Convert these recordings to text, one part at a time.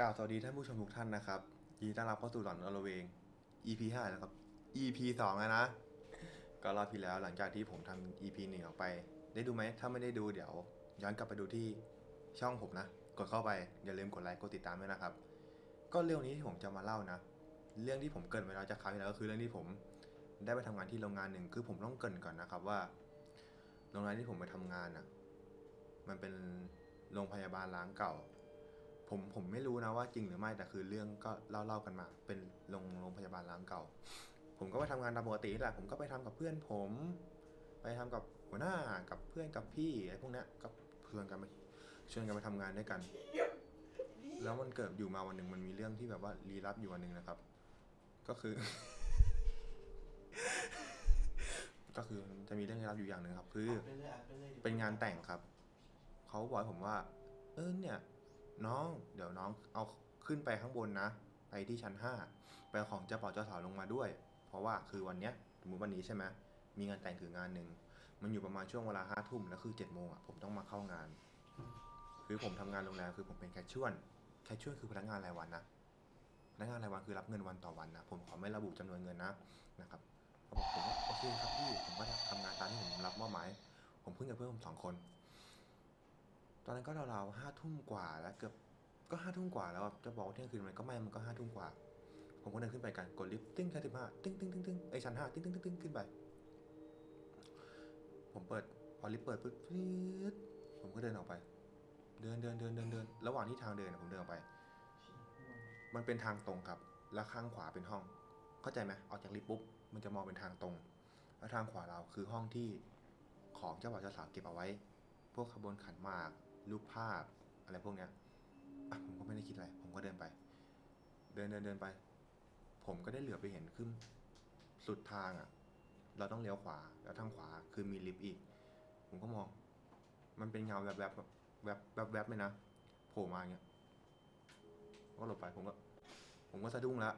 กล่าวสวัสดีท่านผู้ชมทุกท่านนะครับยินดีต้อนรับเข้าสู่หลอนอลเวง EP 5แล้วครับ EP 2แล้วนะ ก็รอบที่แล้วหลังจากที่ผมทำ EP 1ออกไป ได้ดูไหม ถ้าไม่ได้ดูเดี๋ยว ย้อนกลับไปดูที่ช่องผมนะ กดเข้าไป อย่าลืมกดไลค์กดติดตามด้วยนะครับ ก็เรื่องนี้ที่ผมจะมาเล่านะ เรื่องที่ผมเกรินไว้แล้วจากคราวที่แล้วก็คือเรื่องที่ผมได้ไปทำงานที่โรงงานหนึ่งคือผมต้องเกรินก่อนนะครับว่า โรงงานที่ผมไปทำงานอะ มันเป็นโรงพยาบาลล้างเก่า ผมผมไม่รู้นะว่าจริงหรือไม่แต่คือเรื่องก็เล่าเล่ากันมา เป็นโรงโรงพยาบาลล้างเก่า ผมก็ไปทำงานตามปกตินี่แหละผมก็ไปทำกับเพื่อนผม ไปทำกับหัวหน้ากับเพื่อนกับพี่ไอ้พวกเนี้ยก็ชวนกันไปชวนกันไปทำงานด้วยกัน แล้วมันเกิดอยู่มาวันหนึ่งมันมีเรื่องที่แบบว่าลี้ลับอยู่วันหนึ่งนะครับ ก็คือ ก็คือจะมีเรื่องลี้ลับอยู่อย่างหนึ่งครับ คือไปเลยอะไปเลยเป็นงานแต่งครับเขาบอกให้ผมว่า เออเนี่ย น้อง เดี๋ยวน้องเอาขึ้นไปข้างบนนะ ไปที่ชั้นห้าไปเอาของเจ้าป่าเจ้าสาวลงมาด้วย เพราะว่าคือวันเนี้ยสมมติวันนี้ใช่ไหมมีงานแต่งคืองานหนึ่งมันอยู่ประมาณช่วงเวลาห้าทุ่มแล้วคือเจ็ดโมงอะผมต้องมาเข้างาน คือผมทำงานโรงแรมคือผมเป็นแคชชวลแคชชวลคือพนักงานรายวันนะพนักงานรายวันคือรับเงินวันต่อวันนะผมขอไม่ระบุจำนวนเงินนะนะครับเขาบอกผมว่าโอเคครับพี่ผมก็ทำงานตามที่ผมรับมอบหมาย ผมเพิ่งกับเพื่อนผมสองคน ตอนนั้นก็ราวๆห้าทุ่มกว่าแล้วเกือบ ก็ห้าทุ่มกว่าแล้วจะบอกว่าเที่ยงคืนมันก็ไม่ มันก็ห้าทุ่มกว่า ผมก็เดินขึ้นไปกันกดลิฟต์ตึ้งชั้นสิบห้าตึ้งตึ้งตึ้งตึ้งไอชั้นห้าตึ้งตึ้งตึ้งตึ้งขึ้นไป ผมเปิดพอลิฟต์เปิดปุ๊บปื๊ดผมก็เดินออกไป เดินเดินเดินเดินเดินระหว่างที่ทางเดินผมเดินออกไป มันเป็นทางตรงครับ แล้วข้างขวาเป็นห้อง เข้าใจไหมออกจากลิฟต์ปุ๊บมันจะมองเป็นทางตรง แล้วทางขวาเราคือห้องที่ของเจ้าบ่าวเจ้าสาวเก็บเอาไว้ พวกขบวนขันหมากรูปภาพอะไรพวกเนี้ย ไม่ได้คิดอะไร ผมก็เดินไป เดินเดินเดินไป ผมก็ได้เหลือไปเห็นขึ้น สุดทางอะ เราต้องเลี้ยวขวา แล้วทางขวาคือมีลิฟต์อีก ผมก็มอง มันเป็นเงาแบบแบบแบบแบบแบบเลยนะโผล่มาอย่างเงี้ยก็หลบไปผมก็ ผมก็สะดุ้งละ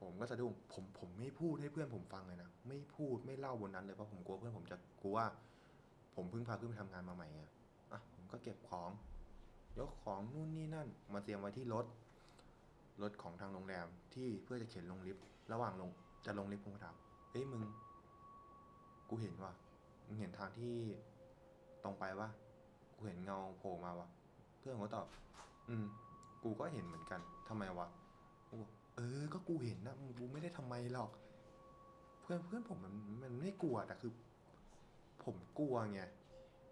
ผมก็สะดุ้ง ผมผมไม่พูดให้เพื่อนผมฟังเลยนะ ไม่พูดไม่เล่าบนนั้นเลยเพราะผมกลัวเพื่อนผมจะกลัวว่า ผมเพิ่งพาขึ้นไปทำงานมาใหม่ไงอะผมก็เก็บของ ยกของนู่นนี่นั่น มาเตรียมไว้ที่รถ รถของทางโรงแรมที่เพื่อจะเข็นลงลิฟต์ระหว่างลงจะลงลิฟต์ผมก็ถามเฮ้ยมึง กูเห็นว่ะมึงเห็นทางที่ตรงไปวะกูเห็นเงาโผล่มาวะเพื่อนก็ตอบ อืม กูก็เห็นเหมือนกันทำไมวะกูบอกเออ ก็กูเห็นนะกูไม่ได้ทำไมหรอก เพื่อนเพื่อนผมมันมันไม่กลัวแต่คือ ผมกลัวไง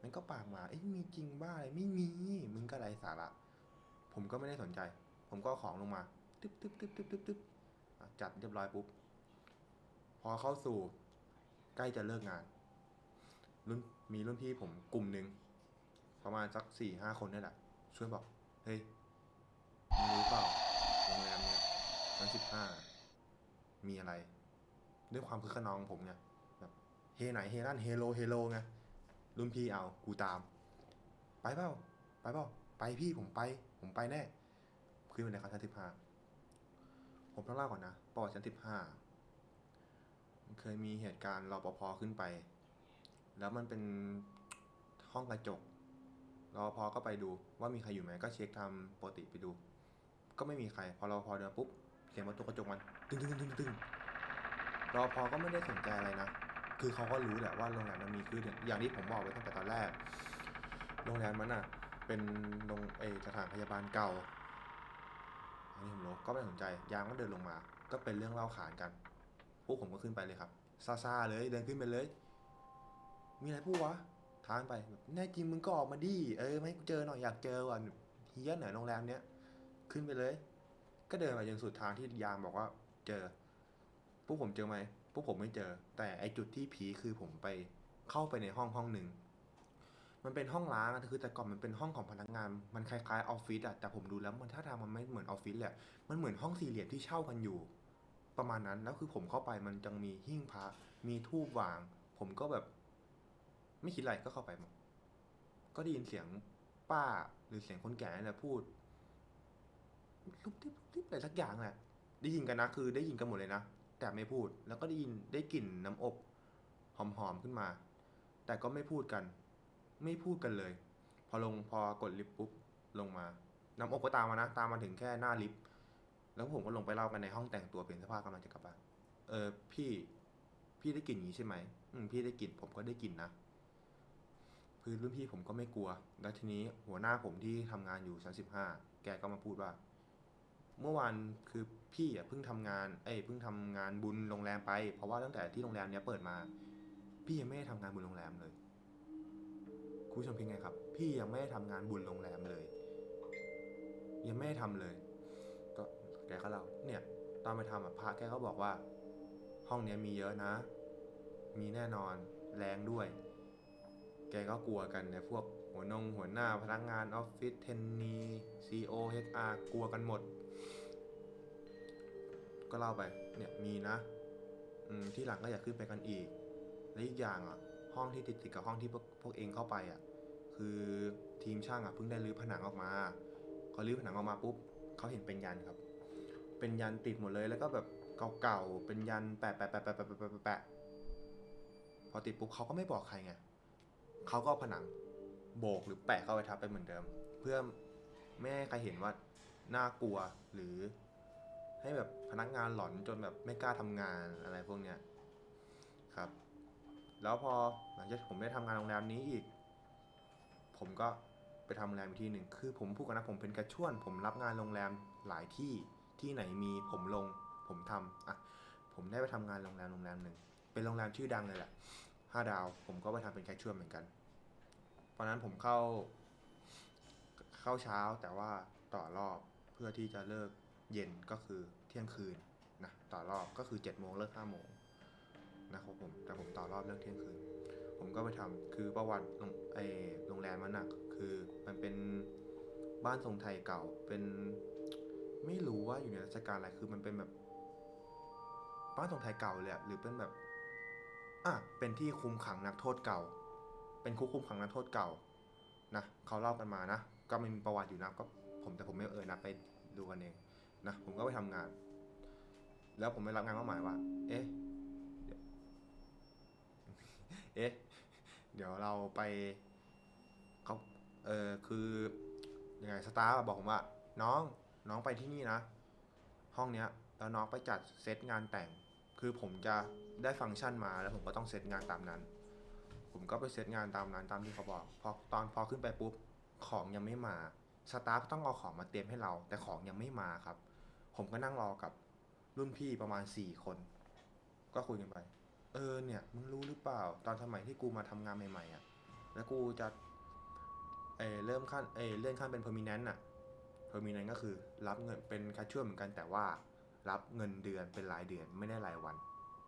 มันก็ปากหมาเอ้ยมีจริงบ้าอะไรไม่มีมึงก็ไรสาระผมก็ไม่ได้สนใจ ผมก็ของลงมาตึ๊บตึ๊บตึ๊บตึ๊บตึ๊บตึ๊บจัดเรียบร้อยปุ๊บ พอเข้าสู่ ใกล้จะเลิกงาน รุ่นมีรุ่นพี่ผมกลุ่มหนึ่งประมาณสักสี่ห้าคนนี่แหละช่วยบอก เฮ้ยมึงรู้เปล่าโรงแรมเนี้ยชั้นสิบห้ามีอะไร ด้วยความคึกขนองผมไงแบบเฮไหนเฮนั่นเฮโลเฮโลไง รุ่นพี่เอากูตาม ไปเปล่าไปเปล่าไปพี่ผมไป ผมไปแน่ขึ้นไปในชั้นสิบห้าผมต้องเล่าก่อนนะประวัติชั้นสิบห้าเคยมีเหตุการณ์รปภขึ้นไป แล้วมันเป็นห้องกระจกรปภก็ไปดูว่ามีใครอยู่ไหมก็เช็คทำปกติไปดู ก็ไม่มีใคร พอรปภเดินปุ๊บเสียงประตูกระจกมัน ตึ้งตึงตึงตึงตึงรปภก็ไม่ได้สนใจอะไรนะ คือเขาก็รู้แหละว่าโรงแรมมันมีคืออย่างที่ผมบอกไว้ตั้งแต่ตอนแรก โรงแรมมันอะ เป็นโรงเอสถานพยาบาลเก่าอันนี้ผมรู้ก็ไม่สนใจยามก็เดินลงมา ก็เป็นเรื่องเล่าขานกัน พวกผมก็ขึ้นไปเลยครับซาซาๆเลยเดินขึ้นไปเลย มีอะไรพูดวะทางไปแบบแน่จริงมึงก็ออกมาดิเออไม่กูเจอหน่อยอยากเจอว่ะเฮี้ยหน่อยโรงแรมเนี้ยขึ้นไปเลย ก็เดินมาจนสุดทางที่ยามบอกว่า เจอพวกผมเจอไหม วกผมไม่เจอ แต่ไอจุดที่ผีคือผมไปเข้าไปในห้องห้องหนึ่งมันเป็นห้องล้างอะคือแต่ก่อนมันเป็นห้องของพนักงาน มันคล้ายๆออฟฟิศอะแต่ผมดูแล้วมันท่าทางมันไม่เหมือนออฟฟิศแหละ มันเหมือนห้องสี่เหลี่ยมที่เช่ากันอยู่ ประมาณนั้น แล้วคือผมเข้าไปมันจังมีหิ้งพระ มีทูบวาง ผมก็แบบ ไม่คิดอะไรก็เข้าไป ก็ได้ยินเสียงป้าหรือเสียงคนแก่นี่แหละพูดลุกทิบลุกทิบอะไรสักอย่างแหละได้ยินกันนะ คือได้ยินกันหมดเลยนะ แต่ไม่พูดแล้วก็ได้ยินได้กลิ่นน้ำอบหอมๆขึ้นมา แต่ก็ไม่พูดกัน ไม่พูดกันเลย พอลงพอกดลิฟต์ปุ๊บลงมา น้ำอบก็ตามมานะ ตามมาถึงแค่หน้าลิฟต์แล้วผมก็ลงไปเล่ากันในห้องแต่งตัวเปลี่ยนเสื้อผ้ากำลังจะกลับบ้านเออพี่พี่ได้กลิ่นอย่างนี้ใช่ไหมอืมพี่ได้กลิ่นผมก็ได้กลิ่นนะคือรุ่นพี่ผมก็ไม่กลัว แล้วทีนี้หัวหน้าผมที่ทำงานอยู่ชั้นสิบห้าแกก็มาพูดว่า เมื่อวานคือพี่อะเพิ่งทำงาน เอ้ยเพิ่งทำงานบุญโรงแรมไป เพราะว่าตั้งแต่ที่โรงแรมเนี้ยเปิดมา พี่ยังไม่ได้ทำงานบุญโรงแรมเลยคุณผู้ชมเป็นไงครับ พี่ยังไม่ได้ทำงานบุญโรงแรมเลย ยังไม่ได้ทำเลย ก็แกก็เล่าเนี่ย ตอนไปทำอะพระแกก็บอกว่า ห้องเนี้ยมีเยอะนะ มีแน่นอนแรงด้วย แกก็กลัวกันเนี่ยพวก หัวนงหัวหน้าพนักงานออฟฟิศเทนนีซีโอเฮอาร์กลัวกันหมด ก็เล่าไปเนี่ยมีนะที่หลังก็อยากขึ้นไปกันอีก และอีกอย่างอะ ห้องที่ติดติดกับห้องที่พวกพวกเองเข้าไปอะ คือทีมช่างอะเพิ่งได้รื้อผนังออกมาเขารื้อผนังออกมาปุ๊บเขาเห็นเป็นยันครับ เป็นยันติดหมดเลยแล้วก็แบบเก่าๆเป็นยันแปะแปะแปะแปะแปะแปะแปะพอติดปุ๊บเขาก็ไม่บอกใครไงเขาก็ผนัง โบกหรือแปะเข้าไปทับไปเหมือนเดิม เพื่อไม่ให้ใครเห็นว่าน่ากลัวหรือ ให้แบบพนักงานหลอนจนแบบไม่กล้าทำงานอะไรพวกเนี้ยครับ แล้วพอหลังจากผมได้ทำงานโรงแรมนี้อีก ผมก็ไปทำโรงแรมอีกที่หนึ่งคือผมพูดกันนะผมเป็นกระช่วน ผมรับงานโรงแรมหลายที่ที่ไหนมีผมลง ผมทำอะผมได้ไปทำงานโรงแรมโรงแรมหนึ่งเป็นโรงแรมชื่อดังเลยแหละห้าดาว ผมก็ไปทำเป็นแคชชวนเหมือนกัน ตอนนั้นผมเข้า เข้าเช้าแต่ว่าต่อรอบเพื่อที่จะเลิกเย็นก็คือเที่ยงคืนนะต่อรอบก็คือ7จ็ดโมงเลิกห้าโมงนะครับผมแต่ผมต่อรอบเลิกเที่ยงคืน ผมก็ไปทำคือประวัติโรงไอโรงแรมมันหนักคือมันเป็นบ้านทรงไทยเก่าเป็นไม่รู้ว่าอยู่ในรัชกาลอะไรคือมันเป็นแบบบ้านทรงไทยเก่าเลยอะหรือเป็นแบบอะเป็นที่คุมขังนักโทษเก่า เป็นคุกคุมขังนักโทษเก่านะเขาเล่ากันมานะ ก็มันมีประวัติอยู่นะก็ผมแต่ผมไม่เอ่ยนะไปดูกันเองนะผมก็ไปทำงาน แล้วผมไปรับงานมอบหมายว่า เอ๊ะเอ๊ะเดี๋ยวเราไปเขาเออคือยังไงสตาร์บอกผมว่า น้องน้องไปที่นี่นะ ห้องเนี้ยแล้วน้องไปจัดเซตงานแต่ง คือผมจะได้ฟังก์ชันมาแล้วผมก็ต้องเซตงานตามนั้น ผมก็ไปเซตงานตามนั้นตามที่เขาบอกพอตอนพอขึ้นไปปุ๊บของยังไม่มาสตาฟต้องเอาของมาเตรียมให้เรา แต่ของยังไม่มาครับ ผมก็นั่งรอกับรุ่นพี่ประมาณสี่คน ก็คุยกันไป เออเนี่ยมึงรู้หรือเปล่า ตอนสมัยที่กูมาทำงานใหม่ๆอะ แล้วกูจะเอเริ่มขั้นเอเลื่อนขั้นเป็น permanent อะ permanent ก็คือ รับเงินเป็นค่าช่วยเหมือนกันแต่ว่า รับเงินเดือนเป็นรายเดือนไม่ได้รายวัน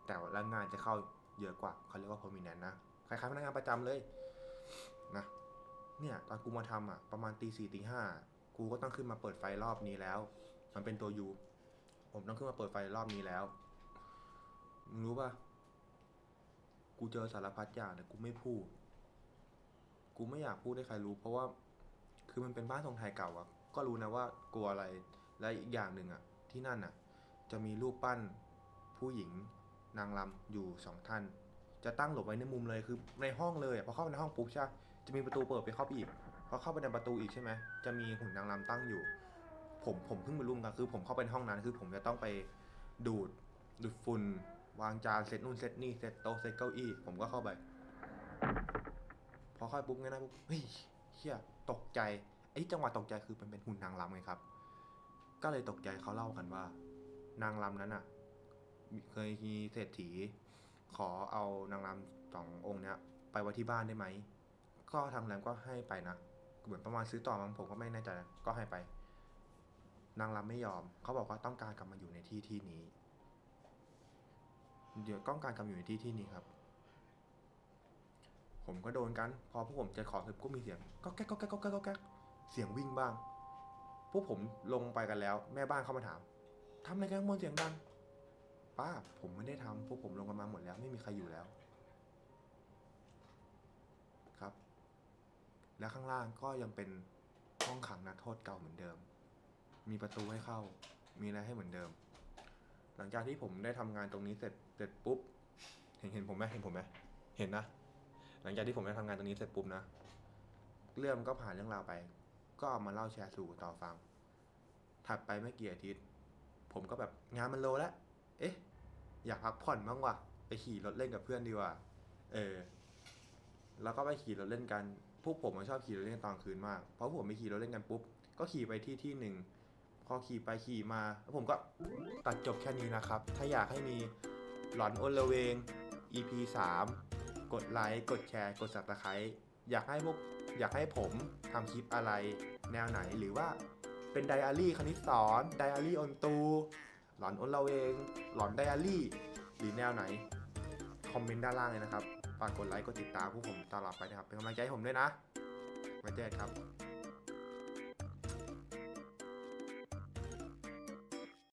แต่ล้วงานจะเข้าเยอะกว่าเขาเรียกว่า permanent นะ คล้ายๆพนักงานประจำเลยนะเนี่ยตอนกูมาทำอะประมาณตีสี่ตีห้ากูก็ต้องขึ้นมาเปิดไฟรอบนี้แล้ว มันเป็นตัวยูผมต้องขึ้นมาเปิดไฟรอบนี้แล้วมึงรู้ป่ะกูเจอสารพัดอย่างแต่กูไม่พูด กูไม่อยากพูดให้ใครรู้ เพราะว่า คือมันเป็นบ้านทรงไทยเก่าอะก็รู้นะว่ากลัวอะไร และอีกอย่างหนึ่งอะที่นั่นอะจะมีรูปปั้นผู้หญิงนางรำอยู่สองท่าน จะตั้งหลบไว้ในมุมเลยคือในห้องเลยพอเข้าไปในห้องปุ๊บใช่จะมีประตูเปิดไปเข้าไปอีกพอเข้าไปในประตูอีกใช่ไหมจะมีหุ่นนางรำตั้งอยู่ ผมผมเพิ่งมารู้เหมือนกันคือ ผมเข้าไปในห้องนั้นคือ ผมจะต้องไปดูดดูดฝุ่นวางจานเซตนู่นเซตนี่เซตโต๊ะเซตเก้าอี้ผมก็เข้าไป พอเข้าไปปุ๊บไงนะปุ๊บเฮ้ยเฮียตกใจไอ้จังหวะตกใจคือมันเป็นหุ่นนางรำไงครับ ก็เลยตกใจเขาเล่ากันว่า นางรำนั้นอะ เคยมีเศรษฐี ขอเอานางรำสององค์เนี้ยไปไว้ที่บ้านได้ไหม ก็ทางรงแรมก็ให้ไปนะ เหมือนประมาณซื้อต่อมั้งผมก็ไม่แน่ใจนะก็ให้ไป นางรำไม่ยอม เขาบอกว่าต้องการกลับมาอยู่ในที่ที่นี้ เดี๋ยวต้องการกลับมาอยู่ในที่ที่นี้ครับ ผมก็โดนกัน พอพวกผมจะขอเสร็จก็มีเสียงก็แก๊กก็แก๊กก็แก๊กก็แก๊กเสียงวิ่งบ้าง พวกผมลงไปกันแล้ว แม่บ้านเข้ามาถามทำอะไรกันข้างบนเสียงดัง ป้าผมไม่ได้ทำพวกผมลงกันมาหมดแล้ว ไม่มีใครอยู่แล้ว ครับ แล้วข้างล่างก็ยังเป็นห้องขังนักโทษเก่าเหมือนเดิม มีประตูให้เข้า มีอะไรให้เหมือนเดิม หลังจากที่ผมได้ทำงานตรงนี้เสร็จเสร็จปุ๊บ เห็นเห็นผมไหมเห็นผมไหมเห็นนะ หลังจากที่ผมได้ทำงานตรงนี้เสร็จปุ๊บนะเรื่องมันก็ผ่านเรื่องราวไป ก็เอามาเล่าแชร์สู่ต่อฟัง ถัดไปไม่กี่อาทิตย์ ผมก็แบบงานมันโลแล้ว เอ๊ะ อยากพักผ่อนบ้างว่ะไปขี่รถเล่นกับเพื่อนดีกว่า เออ แล้วก็ไปขี่รถเล่นกัน พวกผมชอบขี่รถเล่นตอนคืนมาก เพราะผมไปขี่รถเล่นกันปุ๊บ ก็ขี่ไปที่ที่หนึ่ง พอขี่ไปขี่มา แล้วผมก็ตัดจบแค่นี้นะครับ ถ้าอยากให้มีหลอนอนละเวง EP 3 กดไลค์ กดแชร์ กด subscribe อยากให้พวกอยากให้ผมทำคลิปอะไร แนวไหนหรือว่าเป็นไดอารี่คณิตสอนไดอารี่อนตู หลอนอนเราเอง หลอนไดอารี่ หรือแนวไหน คอมเมนต์ด้านล่างเลยนะครับ ฝากกดไลค์ กดติดตามพวกผมตลอดไปนะครับ เป็นกำลังใจให้ผมด้วยนะ ไว้เจอกันครับ